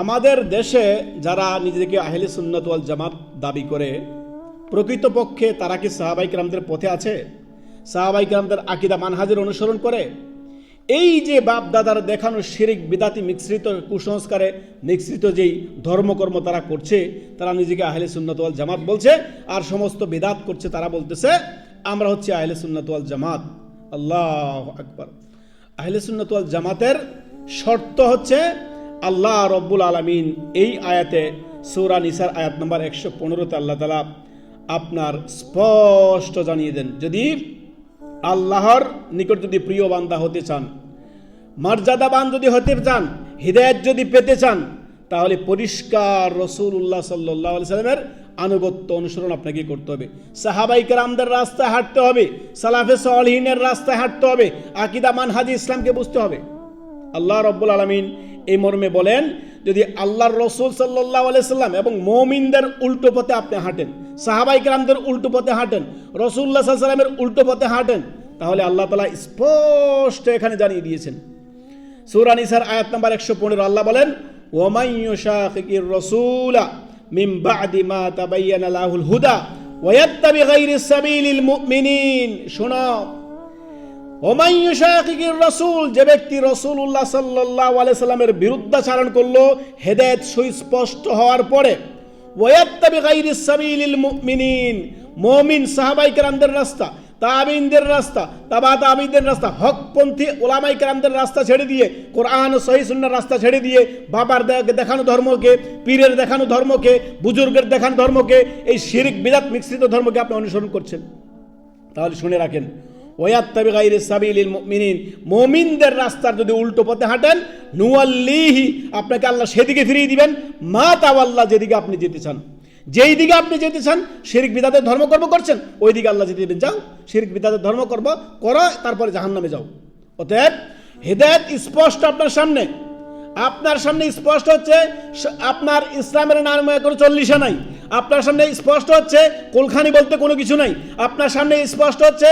আমাদের দেশে যারা নিজেদেরকে আহলে সুন্নত ওয়াল জামাত দাবি করে, প্রকৃতপক্ষে তারা কি সাহাবাই কিরামদের পথে আছে? সাহাবাই কিরামদের আকিদা মানহাজের অনুসরণ করে? এই যে বাপ দাদার দেখানো শিরিক বিদাতি মিশ্রিত কুসংস্কারে মিশ্রিত যেই ধর্মকর্ম তারা করছে, তারা নিজেকে আহলে সুন্নত ওয়াল জামাত বলছে, আর সমস্ত বিদাত করছে তারা বলতেছে, আমরা হচ্ছে আহলে সুন্নত ওয়াল জামাত। আল্লাহ আকবর। আহলে সুন্নত ওয়াল জামাতের শর্ত হচ্ছে আল্লাহ রব্বুল আলমিন এই আয়াতে সৌরা নিসার আয়াত নম্বর একশো পনেরোতে আল্লাহ তালা আপনার স্পষ্ট জানিয়ে দেন, যদি আল্লাহর নিকট যদি প্রিয় বান্দা হতে চান, মর্যাদাবান যদি হতে চান, হৃদয়ত যদি পেতে চান, তাহলে পরিষ্কার রসুল উল্লাহ সাল্লাহ সাল্লামের আনুগত্য অনুসরণ আপনাকে করতে হবে। সাহাবাই কেরামদের রাস্তায় হাঁটতে হবে, সালাফে সলহিনের রাস্তায় হাঁটতে হবে, আকিদা মানহাজি ইসলামকে বুঝতে হবে। আল্লাহ রব্বুল আলমিন এই মর্মে বলেন, যদি আল্লাহর রসুল সাল্লাহ সাল্লাম এবং মমিনদের উল্টো পথে আপনি হাঁটেন, সাহাবাই কেরামদের উল্টো পথে হাঁটেন রসুল্লাহ সাল্লামের উল্টো পথে হাঁটেন, তাহলে আল্লাহ তালা স্পষ্ট এখানে জানিয়ে দিয়েছেন। সুরা নিসার আয়াত নাম্বার একশো পনেরো, আল্লাহ বলেন ওমাইয়ুশাকির রসুলা মিম বাদি মা তাবাইয়ানা লাহুল হুদা ওয়াত্তাবি গায়রিস সাবিলিল মুমিনিন। শোনো ওমাইয়ুশাকির রসুল, যে ব্যক্তি রসুল্লাহ সাল্লাহ সাল্লামের বিরুদ্ধাচারণ করল, হেদায়ত সুস্পষ্ট হওয়ার পরে, ওয়াত্তাবি গায়রিস সাবিলিল মুমিনিন, মুমিন সাহাবাই কেরামদের রাস্তা, তাবিনদের রাস্তা, তাবা তাবিনদের রাস্তা, হকপন্থী ওলামাই কেরামদের রাস্তা ছেড়ে দিয়ে, কোরআন ও সহি সুন্নার রাস্তা ছেড়ে দিয়ে, বাবার দেখানো ধর্মকে, পীরের দেখানো ধর্মকে, বুজুর্গের দেখানো ধর্মকে, এই শিরিক বিরাট মিশ্রিত ধর্মকে আপনি অনুসরণ করছেন। তাহলে শুনে রাখেন ওয়াত্তাবি গাইরে সাবিলিল মুমিনিন। মুমিনদের রাস্তার যদি উল্টো পথে হাঁটেন নুয়াল্লিহি আপনাকে আল্লাহ সেদিকে ফিরিয়ে দিবেন। মা তাওয়াল্লাহ যেদিকে আপনি যেতে চান। যেই দিকে আপনি যেতে চান, শিরিক বিদাতের ধর্মকর্ম করছেন, ওই দিকে আল্লাহ যেতে দিবেন। যাও, শিরিক বিদাতের ধর্মকর্ম করো, তারপরে জাহান্নামে যাও। অতএব, হেদায়ত স্পষ্ট আপনার সামনে। আপনার সামনে স্পষ্ট হচ্ছে আপনার ইসলামের নামে কোনো চল্লিশে নাই। আপনার সামনে স্পষ্ট হচ্ছে, কোলখানি বলতে কোনো কিছু নাই। আপনার সামনে স্পষ্ট হচ্ছে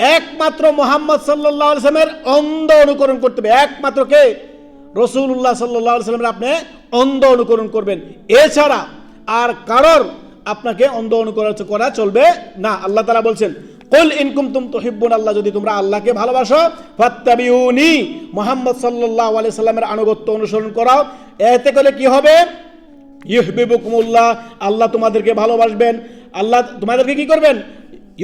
একমাত্র মোহাম্মদ সাল্লাহ সাল্লামের অন্ধ অনুকরণ করতে হবে। একমাত্র কে? রসুল্লাহ সাল্লাহ সাল্লামের আপনি অন্ধ অনুকরণ করবেন। এছাড়া আর কারোর আপনাকে অন্ধ অনুকরণ করা চলবে না। আল্লাহ তারা বলছেন, কুল ইনকুম তুম তুহিব্বুন আল্লাহ, যদি তোমরা আল্লাহকে ভালোবাসো, ফাত্তাবিউনি মোহাম্মদ সাল্লাল্লাহু আলাইহি সাল্লামের আনুগত্য অনুসরণ করাও। এতে করে কি হবে? ইহবিবুকুমুল্লাহ আল্লাহ তোমাদেরকে ভালোবাসবেন। আল্লাহ তোমাদেরকে কি করবেন?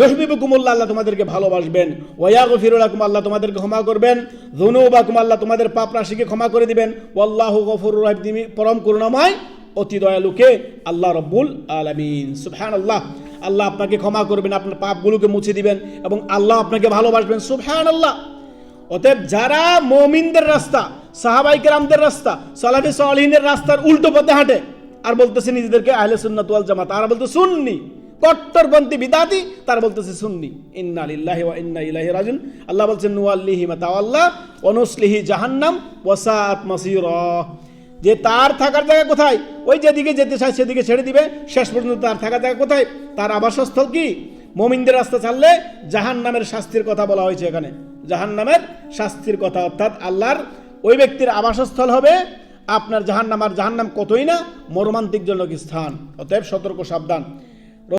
ইহবিবুকুমুল্লাহ আল্লাহ তোমাদেরকে ভালোবাসবেন। ওয়াগফিরুলাকুম আল্লাহ তোমাদেরকে ক্ষমা করবেন। যুনুবাকুম, আল্লাহ তোমাদের পাপ রাশিকে ক্ষমা করে দিবেন। ওয়াল্লাহু গফুরুর রহিম পরম করুণাময়, অতি দয়ালুকে আল্লাহ রব্বুল আলামিন। সুবহানাল্লাহ। আল্লাহ আল্লাহ আপনাকে ক্ষমা করবেন, আপনার পাপগুলোকে মুছে দিবেন এবং আল্লাহ আপনাকে ভালোবাসবেন। সুবহান আল্লাহ অতএব যারা মমিনদের রাস্তা সাহাবাই কেরামদের রাস্তা, সালাফি সালিনের রাস্তার উল্টো পথে হাঁটে, আর বলতেছে নিজেদেরকে আহলে সুন্নাত ওয়াল জামাত, আর বলতে সুন্নি কট্টরপন্থী বিদাতি, তার বলতেছে সুন্নি। ইন্না লিল্লাহি ওয়া ইন্না ইলাইহি রাজিউন। আল্লাহ বলছেন নুয়াল্লিহি মাতাওয়াল্লাহ ওয়া নুসলিহি জাহান্নাম, ওয়াসাআত মাসীরা। যে তার থাকার জায়গা কোথায়? ওই যেদিকে যেতে চায় সেদিকে ছেড়ে দিবে। শেষ পর্যন্ত তার থাকার জায়গা কোথায়? তার আবাসস্থল কি? মোমিনদের রাস্তা ছাড়লে জাহান নামের শাস্তির কথা বলা হয়েছে এখানে। জাহান নামের শাস্তির কথা, অর্থাৎ আল্লাহর ওই ব্যক্তির আবাসস্থল হবে আপনার জাহান নাম আর জাহান নাম কতই না মর্মান্তিক জনক স্থান। অতএব সতর্ক, সাবধান।